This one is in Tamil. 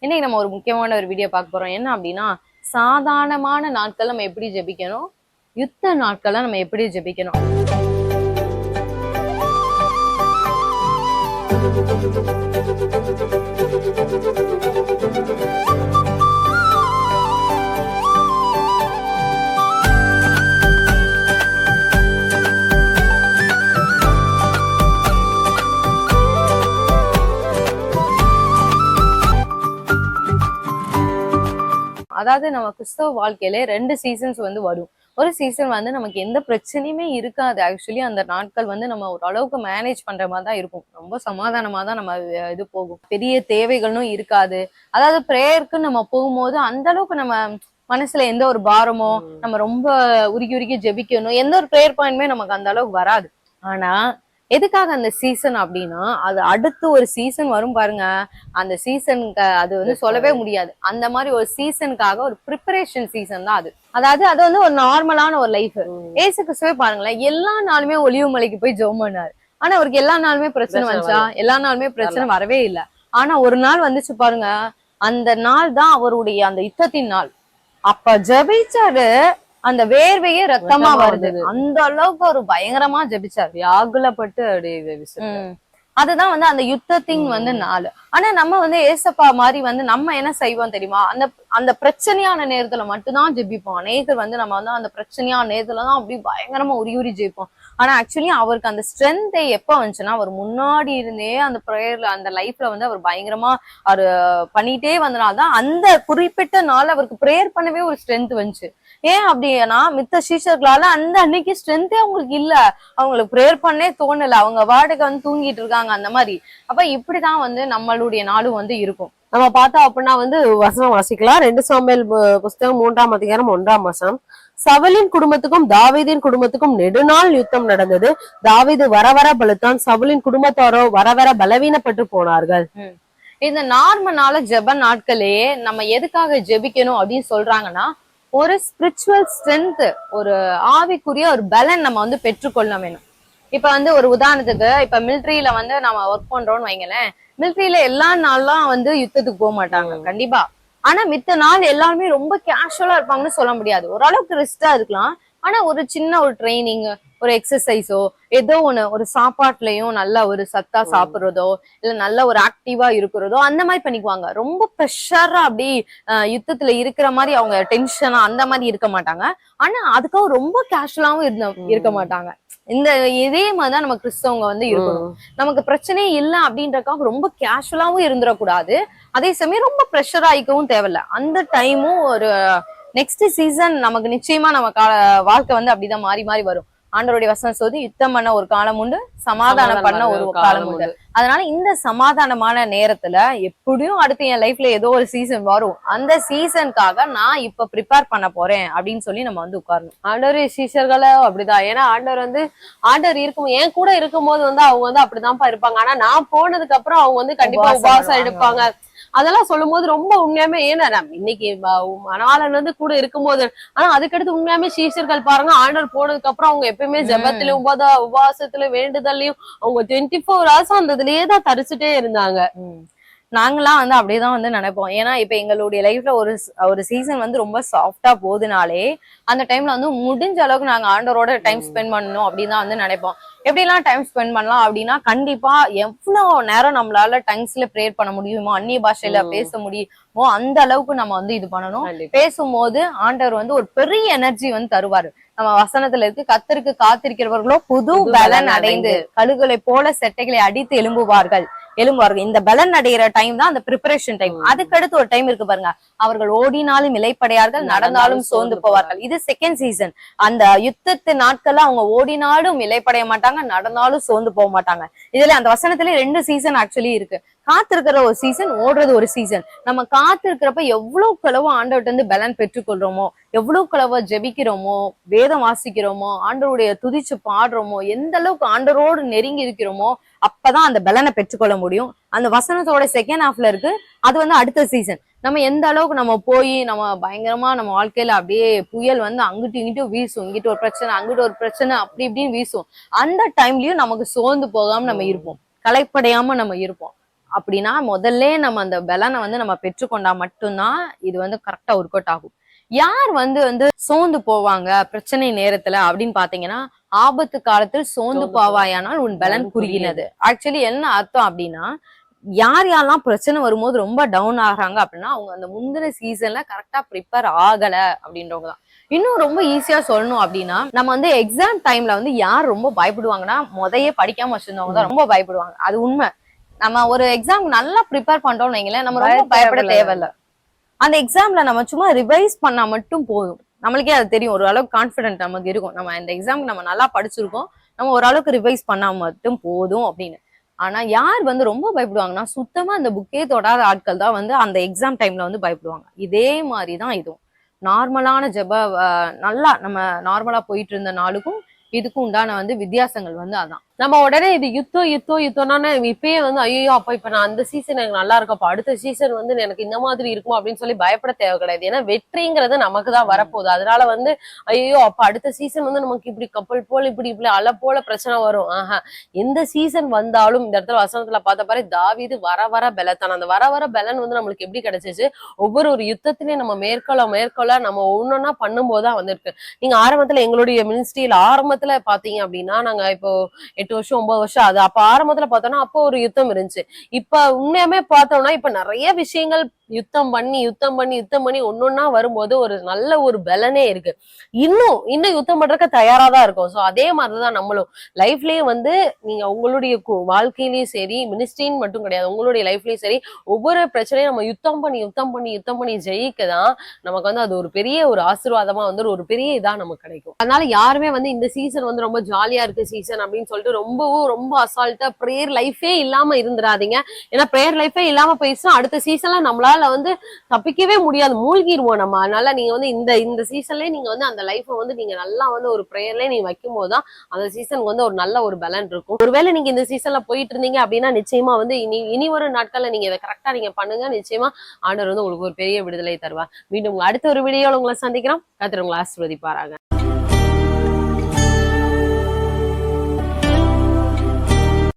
இன்னைக்கு நம்ம ஒரு முக்கியமான ஒரு வீடியோ பார்க்க போறோம். என்ன அப்படின்னா சாதாரணமான நாட்கள் நம்ம எப்படி ஜெபிக்கணும்? யுத்த நாட்கள்ல நம்ம எப்படி ஜெபிக்கணும்? அதாவது நம்ம கிறிஸ்தவ வாழ்க்கையில ரெண்டு சீசன்ஸ் வந்து வரும். ஒரு சீசன் வந்து நமக்கு எந்த பிரச்சனையுமே இருக்காது. ஆக்சுவலி அந்த நாட்கள் வந்து நம்ம ஓரளவுக்கு மேனேஜ் பண்ற மாதிரி தான் இருக்கும். ரொம்ப சமாதானமா தான் நம்ம இது போகும். பெரிய தேவைகளும் இருக்காது. அதாவது ப்ரேயருக்கு நம்ம போகும்போது அந்த அளவுக்கு நம்ம மனசுல எந்த ஒரு பாரமோ நம்ம ரொம்ப உருகி உருகி ஜெபிக்கணும். எந்த ஒரு ப்ரேயர் பாயிண்ட்மே நமக்கு அந்த அளவுக்கு வராது. ஆனா எதுக்காக அந்த சீசன் அப்படின்னா அது அடுத்து ஒரு சீசன் வரும் பாருங்க. அந்த சீசனுக்கு அது வந்து சொல்லவே முடியாது. அந்த மாதிரி ஒரு சீசனுக்காக ஒரு ப்ரிப்பரேஷன் சீசன் தான் அது. அதாவது அது வந்து ஒரு நார்மலான ஒரு லைஃப் ஏசு கிறிஸ்துவே பாருங்களேன். எல்லா நாளுமே ஒளிவு மலைக்கு போய் ஜெபம் பண்ணாரு. ஆனா அவருக்கு எல்லா நாளுமே பிரச்சனை பிரச்சனை வந்துச்சா? எல்லா நாளுமே பிரச்சனை வரவே இல்லை. ஆனா ஒரு நாள் வந்துச்சு பாருங்க. அந்த நாள் தான் அவருடைய அந்த யுத்தத்தின் நாள். அப்ப ஜெபிச்சாரு. அந்த வேர்வையே ரத்தமா வருது. அந்த அளவுக்கு ஒரு பயங்கரமா ஜெபிச்சாரு. வியாகுலப்பட்டு ம். அதுதான் வந்து அந்த யுத்தத்தின் வந்து நாள். ஆனா நம்ம வந்து ஏசப்பா மாதிரி வந்து நம்ம என்ன செய்வோம் தெரியுமா? அந்த அந்த பிரச்சனையான நேரத்துல மட்டும்தான் ஜெபிப்போம். அநேகர் வந்து நம்ம வந்து அந்த பிரச்சனையான நேரத்துல தான் அப்படி பயங்கரமா உரி உரி ஜெயிப்போம். ஆனா ஆக்சுவலி அவருக்கு அந்த ஸ்ட்ரென்த் எப்ப வந்துச்சுன்னா அவர் முன்னாடி இருந்தே அந்த ப்ரேயர்ல அந்த லைஃப்ல வந்து அவர் பயங்கரமா அவர் பண்ணிட்டே வந்தனால்தான் அந்த குறிப்பிட்ட நாள் அவருக்கு ப்ரேயர் பண்ணவே ஒரு ஸ்ட்ரென்த் வந்துச்சு. ஏன் அப்படின்னா மித்த சீஷர்களால அந்த அன்னைக்கு ஸ்ட்ரென்த்தே அவங்களுக்கு இல்ல. அவங்களுக்கு ப்ரேயர் பண்ணே தோணல. அவங்க வாடகை வந்து தூங்கிட்டு இருக்காங்க அந்த மாதிரி. அப்ப இப்படிதான் வந்து நம்மளுடைய நாளும் வந்து இருக்கும். நம்ம பார்த்தோம் அப்படின்னா வந்து வசனம் வாசிக்கலாம். ரெண்டு சாம்பல் புஸ்தகம் மூன்றாம் அதிகாரம் ஒன்றாம் வசனம். சவலின் குடும்பத்துக்கும் தாவீதின் குடும்பத்துக்கும் நெடுநாள் யுத்தம் நடந்தது. தாவீது வர வர பலத்தான். சவலின் குடும்பத்தாரோ வர வர பலவீனப்பட்டு போனார்கள். இந்த நார்மனால ஜெப நாட்களே நம்ம எதுக்காக ஜெபிக்கணும் அப்படின்னு சொல்றாங்கன்னா ஒரு ஸ்பிரிச்சுவல் ஸ்ட்ரென்த் ஒரு ஆவிக்குரிய ஒரு பலன் நம்ம வந்து பெற்றுக்கொள்ள வேணும். இப்ப வந்து ஒரு உதாரணத்துக்கு இப்ப மிலிட்ரியில வந்து நம்ம ஒர்க் பண்றோம்னு வைங்களேன் மிலிட்ரியில எல்லா நாள்லாம் வந்து யுத்தத்துக்கு போக மாட்டாங்க கண்டிப்பா. ஆனா மித்த நாள் எல்லாருமே ரொம்ப கேஷுவலா இருப்பாங்கன்னு சொல்ல முடியாது. ஓரளவுக்கு ரெஸ்டா இருக்கலாம். ஆனா ஒரு சின்ன ஒரு ட்ரைனிங் ஒரு எக்ஸசைஸோ ஏதோ ஒண்ணு ஒரு சாப்பாட்டுலயும் நல்ல ஒரு சத்தா சாப்பிடுறதோ இல்ல நல்ல ஒரு ஆக்டிவா இருக்கிறதோ அந்த மாதிரி பண்ணிக்குவாங்க. ரொம்ப ப்ரெஷரா அப்படி யுத்தத்துல இருக்கிற மாதிரி அவங்க டென்ஷனா அந்த மாதிரி இருக்க மாட்டாங்க. ஆனா அதுக்காக ரொம்ப கேஷுவலாவும் இருந்த இருக்க மாட்டாங்க. இந்த இதே மாதிரிதான் நம்ம கிறிஸ்தவங்க வந்து இருக்கணும். நமக்கு பிரச்சனையே இல்ல அப்படின்றக்காக ரொம்ப கேஷுவலாவும் இருந்துடக்கூடாது. அதே சமயம் ரொம்ப ப்ரெஷர் ஆயிக்கவும் தேவையில்ல. அந்த டைமும் ஒரு நெக்ஸ்ட் சீசன் நமக்கு நிச்சயமா நம்ம வாழ்க்கை வந்து அப்படிதான் மாறி மாறி வரும். ஆண்டவருடைய வசனம் சொல்லி யுத்தம் பண்ண ஒரு காலம் உண்டு சமாதானம் பண்ண ஒரு காலம் உண்டு. அதனால இந்த சமாதானமான நேரத்துல எப்படியும் அடுத்து என் லைஃப்ல ஏதோ ஒரு சீசன் வரும். அந்த சீசனுக்காக நான் இப்ப ப்ரிப்பேர் பண்ண போறேன் அப்படின்னு சொல்லி நம்ம வந்து உட்காரணும். ஆண்டவர் சீஷர்களே அப்படிதான். ஏன்னா ஆண்டவர் வந்து ஆண்டவர் இருக்கும் என் கூட இருக்கும்போது வந்து அவங்க வந்து அப்படிதான்ப்பா இருப்பாங்க. ஆனா நான் போனதுக்கு அப்புறம் அவங்க வந்து கண்டிப்பா பண்ணுவாங்க. எடுப்பாங்க. அதெல்லாம் சொல்லும்போது ரொம்ப உண்மையாமே ஏன்னா நம்ம இன்னைக்கு மணவாளன் வந்து கூட இருக்கும்போது ஆனா அதுக்கடுத்து உண்மையாமே சீஷர்கள் பாருங்க ஆண்டவர் போனதுக்கு அப்புறம் அவங்க எப்பயுமே ஜெபத்திலும் உபதா உபவாசத்துல வேண்டுதல்லையும் அவங்க டுவெண்ட்டி ஃபோர் ஹவர்ஸ் அந்த இதுலயே தான் தரிச்சுட்டே இருந்தாங்க. நாங்களாம் வந்து அப்படியேதான் வந்து நினைப்போம். ஏன்னா இப்ப எங்களுடைய லைஃப்ல ஒரு ஒரு சீசன் வந்து ரொம்ப சாஃப்டா போகுதுனாலே அந்த டைம்ல வந்து முடிஞ்ச அளவுக்கு நாங்க ஆண்டவரோட டைம் ஸ்பெண்ட் பண்ணணும் அப்படின்னு தான் வந்து நினைப்போம். எப்படிலாம் டைம் ஸ்பெண்ட் பண்ணலாம் அப்படின்னா கண்டிப்பா எவ்வளவு நேரம் நம்மளால டங்ஸ்ல ப்ரேயர் பண்ண முடியுமோ அந்நிய பாஷையில. பேச முடியுமோ அந்த அளவுக்கு நம்ம வந்து இது பண்ணணும். பேசும்போது ஆண்டவர் வந்து ஒரு பெரிய எனர்ஜி வந்து தருவாரு. நம்ம வசனத்துல இருக்கு கத்தருக்கு காத்திருக்கிறவர்களோ புது பலன் அடைந்து கழுகுகளை போல செட்டைகளை அடித்து எழும்புவார்கள். எழும்புவார்கள் இந்த பலன் அடைகிற டைம் தான் அந்த ப்ரிப்பரேஷன் டைம். அதுக்கடுத்து ஒரு டைம் இருக்கு பாருங்க. அவர்கள் ஓடினாலும் இலைப்படையார்கள் நடந்தாலும் சோர்ந்து போவார்கள். இது செகண்ட் சீசன் அந்த யுத்தத்து நாட்கள்ல அவங்க ஓடினாலும் இலைப்படைய மாட்டாங்க நடந்தாலும் சோர்ந்து போக மாட்டாங்க. இதுல அந்த வசனத்துல ரெண்டு சீசன் ஆக்சுவலி இருக்கு. காத்திருக்கிற ஒரு சீசன் ஓடுறது ஒரு சீசன் நம்ம காத்திருக்கிறப்ப எவ்வளவு கலவோ ஆண்டவர்கிட்ட இருந்து பலன் பெற்றுக்கொள்றோமோ எவ்வளவு கலவோ ஜெபிக்கிறோமோ வேதம் வாசிக்கிறோமோ ஆண்டவருடைய துதிச்சு பாடுறோமோ எந்த அளவுக்கு ஆண்டவரோடு நெருங்கி இருக்கிறோமோ அப்பதான் அந்த பலனை பெற்றுக்கொள்ள முடியும். அந்த வசனத்தோட செகண்ட் ஹாஃப்ல இருக்கு. அது வந்து அடுத்த சீசன் நம்ம எந்த அளவுக்கு நம்ம போய் நம்ம பயங்கரமா நம்ம வாழ்க்கையில அப்படியே புயல் வந்து அங்கிட்டு இங்கிட்டும் வீசும். இங்கிட்டு ஒரு பிரச்சனை அங்கிட்டு ஒரு பிரச்சனை அப்படி இப்படின்னு வீசும். அந்த டைம்லயும் நமக்கு சோர்ந்து போகாம நம்ம இருப்போம். களைப்படையாம நம்ம இருப்போம். அப்படின்னா முதல்ல நம்ம அந்த பலனை வந்து நம்ம பெற்றுக்கொண்டா மட்டும்தான் இது வந்து கரெக்டா ஒர்க் அவுட் ஆகும். யார் வந்து வந்து சோர்ந்து போவாங்க பிரச்சனை நேரத்துல அப்படின்னு பாத்தீங்கன்னா ஆபத்து காலத்தில் சோர்ந்து போவாயானால் உன் பலன் பலன் குறுகினது. ஆக்சுவலி என்ன அர்த்தம் அப்படின்னா யார் யாரெல்லாம் பிரச்சனை வரும்போது ரொம்ப டவுன் ஆகுறாங்க அப்படின்னா அவங்க அந்த முந்தின சீசன்ல கரெக்டா ப்ரிப்பேர் ஆகல அப்படின்றவங்க தான். இன்னும் ரொம்ப ஈஸியா சொல்லணும் அப்படின்னா நம்ம வந்து எக்ஸாம் டைம்ல வந்து யார் ரொம்ப பயப்படுவாங்கன்னா முதையே படிக்காம வச்சிருந்தவங்க தான் ரொம்ப பயப்படுவாங்க. அது உண்மை. நம்ம ஒரு எக்ஸாம் நல்லா ப்ரிப்பேர் பண்றோம்னு வைங்களேன் நம்ம ரொம்ப பயப்பட தேவையில்ல. அந்த எக்ஸாம்ல நம்ம சும்மா ரிவைஸ் பண்ணா மட்டும் போதும். நம்மளுக்கே அது தெரியும் ஒரு அளவுக்கு கான்ஃபிடென்ட் நமக்கு இருக்கும். நம்ம இந்த எக்ஸாம்க்கு நம்ம நல்லா படிச்சிருக்கோம் நம்ம ஓரளவுக்கு ரிவைஸ் பண்ணா மட்டும் போதும் அப்படின்னு. ஆனா யார் வந்து ரொம்ப பயப்படுவாங்கன்னா சுத்தமா அந்த புக்கே தொடாத ஆட்கள் தான் வந்து அந்த எக்ஸாம் டைம்ல வந்து பயப்படுவாங்க. இதே மாதிரி தான் இதுவும். நார்மலான ஜெப நல்லா நம்ம நார்மலா போயிட்டு இருந்த நாளுக்கும் இதுக்கும் உண்டான வந்து வித்தியாசங்கள் வந்து அதான். நம்ம உடனே இது யுத்தம் யுத்தம் யுத்தம்னா இப்பயே வந்து ஐயோ அப்ப இப்ப நான் அந்த சீசன் எனக்கு நல்லா இருக்கும் அப்போ அடுத்த சீசன் வந்து எனக்கு இந்த மாதிரி இருக்கும் அப்படின்னு சொல்லி பயப்பட தேவை கிடையாது. ஏன்னா வெற்றிங்கிறது நமக்கு தான் வரப்போகுது. அதனால வந்து ஐயோ அப்ப அடுத்த சீசன் வந்து நமக்கு இப்படி கப்பல் போல் இப்படி இப்படி அலை போல பிரச்சனை வரும். ஆஹா. எந்த சீசன் வந்தாலும் இந்த இடத்துல வசனத்துல பார்த்த பாரு தாவீது வர வர பலத்தான். அந்த வர வர பலன் வந்து நம்மளுக்கு எப்படி கிடைச்சிச்சு? ஒவ்வொரு ஒரு யுத்தத்திலையும் நம்ம மேற்கொள்ள மேற்கொள்ள நம்ம ஒன்னொன்னா பண்ணும்போது தான் வந்திருக்கு. நீங்க ஆரம்பத்துல எங்களுடைய மினிஸ்ட்ரியில் ஆரம்பத்துல பாத்தீங்க அப்படின்னா நாங்க இப்போ எட்டு வருஷம் ஒன்பது வருஷம் அது அப்ப ஆரம்பத்துல பார்த்தோம்னா அப்போ ஒரு யுத்தம் இருந்துச்சு. இப்ப உண்மையாமே பார்த்தோம்னா இப்ப நிறைய விஷயங்கள் யுத்தம் பண்ணி யுத்தம் பண்ணி யுத்தம் பண்ணி ஒன்னொன்னா வரும்போது ஒரு நல்ல ஒரு பலனே இருக்கு. இன்னும் இன்னும் யுத்தம் பண்றதுக்கு தயாரா தான் இருக்கும். சோ அதே மாதிரிதான் நம்மளும். லைஃப்லயே வந்து நீங்க உங்களுடைய கு- வாழ்க்கையிலயும் சரி மினிஸ்ட்ரின்னு மட்டும் கிடையாது உங்களுடைய லைஃப்லயும் சரி ஒவ்வொரு பிரச்சனையும் நம்ம யுத்தம் பண்ணி யுத்தம் பண்ணி யுத்தம் பண்ணி ஜெயிக்க தான் நமக்கு வந்து அது ஒரு பெரிய ஒரு ஆசீர்வாதமா வந்து ஒரு பெரிய இதா நமக்கு கிடைக்கும். அதனால யாருமே வந்து இந்த சீசன் வந்து ரொம்ப ஜாலியா இருக்கு சீசன் அப்படின்னு சொல்லிட்டு ரொம்பவும் ரொம்ப அசால்ட்டா ப்ரேயர் லைஃபே இல்லாம இருந்துடாதீங்க ஏன்னா ப்ரேயர் லைஃபே இல்லாம போயிடுச்சுன்னா அடுத்த சீசன்ல நம்மளால வந்து தப்பிக்கவே முடியாது. மூழ்கிடுவோம் நம்ம. அதனால நீங்க வந்து இந்த இந்த சீசன்லயே நீங்க வந்து அந்த லைஃப்பை வந்து நீங்க நல்லா வந்து ஒரு ப்ரேயர்லயே நீங்க வைக்கும் போதுதான் அந்த சீசனுக்கு வந்து ஒரு நல்ல ஒரு பலன் இருக்கும். ஒருவேளை நீங்க இந்த சீசன்ல போயிட்டு இருந்தீங்க அப்படின்னா நிச்சயமா வந்து இனி இனி வரும் நாட்கள்ல நீங்க இதை கரெக்டா நீங்க பண்ணுங்க. நிச்சயமா ஆண்டவர் வந்து உங்களுக்கு ஒரு பெரிய விடுதலை தருவார். மீண்டும் அடுத்த ஒரு வீடியோவில் உங்களை சந்திக்கிறோம். கத்திர உங்களை ஆசீர்வதிப்பாராங்க